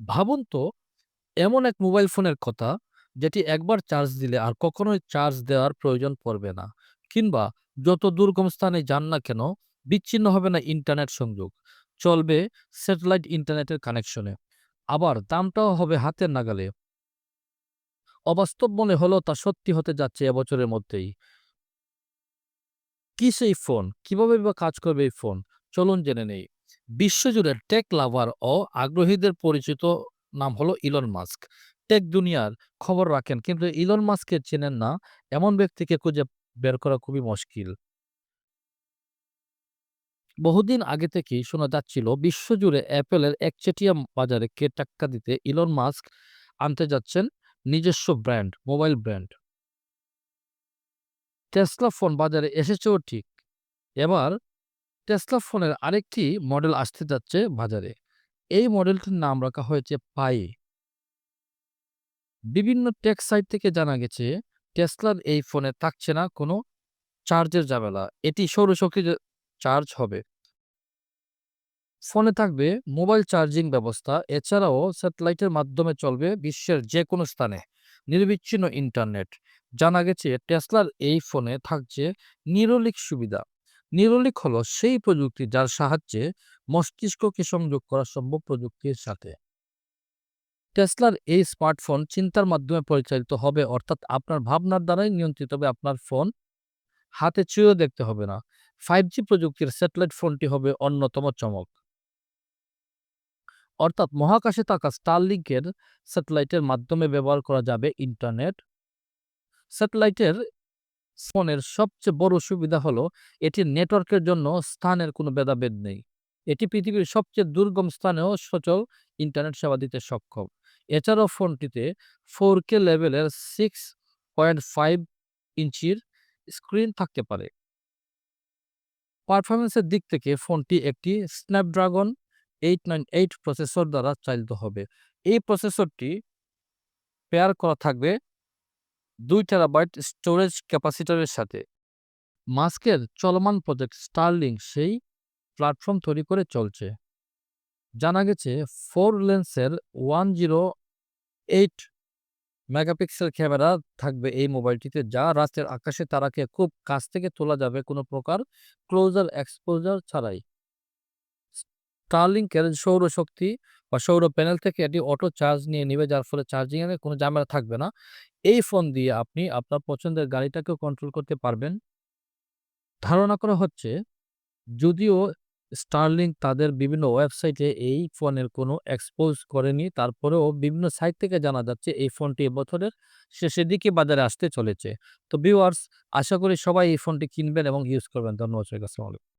ভাবুন তো, এমন এক মোবাইল ফোনের কথা যেটি একবার চার্জ দিলে আর কখনোই চার্জ দেওয়ার প্রয়োজন পড়বে না। কিংবা যত দুর্গম স্থানে যান না কেন, বিচ্ছিন্ন হবে না ইন্টারনেট সংযোগ। চলবে স্যাটেলাইট ইন্টারনেটের কানেকশনে। আবার দামটাও হবে হাতের নাগালে। অবাস্তব মনে হলেও তা সত্যি হতে যাচ্ছে এবছরের মধ্যেই। কি সেই ফোন? কীভাবে বা কাজ করবে এই ফোন? চলুন জেনে নেই। বিশ্বজুড়ে টেক লাভার ও আগ্রহীদের পরিচিত নাম হলো ইলন মাস্ক। টেক দুনিয়ার খবর রাখেন কিন্তু ইলন মাস্ককে চেনেন না এমন ব্যক্তিকে খুঁজে বের করা খুবই মুশকিল। বহুদিন আগে থেকেই শোনা যাচ্ছিল বিশ্বজুড়ে অ্যাপলের একচেটিয়া বাজারে কে টাক্কা দিতে ইলন মাস্ক আনতে যাচ্ছেন নিজস্ব brand, mobile brand. Tesla phone বাজারে এসেছেও ঠিক। এবার টেসলা ফোনের আরেকটি মডেল আসতে যাচ্ছে বাজারে। এই মডেলটির নাম রাখা হয়েছে পাই। বিভিন্ন টেক সাইট থেকে জানা গেছে টেসলার এই ফোনে থাকছে না কোনো চার্জের ঝামেলা। এটি সৌরশক্তি চার্জ হবে। ফোনে থাকবে মোবাইল চার্জিং ব্যবস্থা। এছাড়াও স্যাটেলাইটের মাধ্যমে চলবে বিশ্বের যে কোনো স্থানে নিরবিচ্ছিন্ন ইন্টারনেট। জানা গেছে টেসলার এই ফোনে থাকছে নিউরোলিক সুবিধা। নিউরোলিক হল সেই প্রযুক্তি যার সাহায্যে মস্তিষ্ককে সংযোগ করা সম্ভব প্রযুক্তির সাথে। টেসলার এই স্মার্টফোন চিন্তার মাধ্যমে পরিচালিত হবে, অর্থাৎ আপনার ভাবনার দ্বারাই নিয়ন্ত্রিত হবে আপনার ফোন। হাতে ছুঁয়েও দেখতে হবে না। ফাইভ জি প্রযুক্তির স্যাটেলাইট ফোনটি হবে অন্যতম চমক। অর্থাৎ মহাকাশে থাকা স্টারলিংকের স্যাটেলাইটের মাধ্যমে ব্যবহার করা যাবে ইন্টারনেট। স্যাটেলাইটের ফোনের সবচেয়ে বড় সুবিধা হলো এটির নেটওয়ার্কের জন্য স্থানের কোনো ভেদাভেদ নেই। এটি পৃথিবীর সবচেয়ে দুর্গম স্থানেও সচল ইন্টারনেট সেবা দিতে সক্ষম। এছাড়াও ফোনটিতে ফোর কে লেভেলের 6.5 ইঞ্চির স্ক্রিন থাকতে পারে। পারফরমেন্সের দিক থেকে ফোনটি একটি স্ন্যাপড্রাগন 898 প্রসেসর দ্বারা চালিত হবে। এই প্রসেসরটি পেয়ার করা থাকবে 2 টেরাবাইট স্টোরেজ ক্যাপাসিটরের সাথে। মাস্কের চলমান প্রজেক্ট স্টারলিং সেই প্ল্যাটফর্ম তৈরি করে চলছে। জানা গেছে ফোর লেন্সের 108 মেগাপিক্সেল ক্যামেরা থাকবে এই মোবাইলটিতে যা রাতের আকাশে তারাকে খুব কাছ থেকে তোলা যাবে কোনো প্রকার ক্লোজার এক্সপোজার ছাড়াই। স্টারলিংকের সৌরশক্তি বা সৌর প্যানেল থেকে এটি অটো চার্জ নিয়ে নিবে, যার ফলে চার্জিং এর কোনো ঝামেলা থাকবে না। এই ফোন দিয়ে আপনি আপনার পছন্দের গাড়িটাকেও কন্ট্রোল করতে পারবেন। ধারণা করা হচ্ছে, যদিও স্টারলিংক তাদের বিভিন্ন ওয়েবসাইটে এই ফোনের কোনো এক্সপোজ করেনি, তারপরেও বিভিন্ন সাইট থেকে জানা যাচ্ছে এই ফোনটি এবছরের শেষের দিকে বাজারে আসতে চলেছে। তো ভিউয়ার্স আশা করি সবাই এই ফোনটি কিনবেন এবং ইউজ করবেন। ধন্যবাদ সবাইকে। আসসালামু আলাইকুম।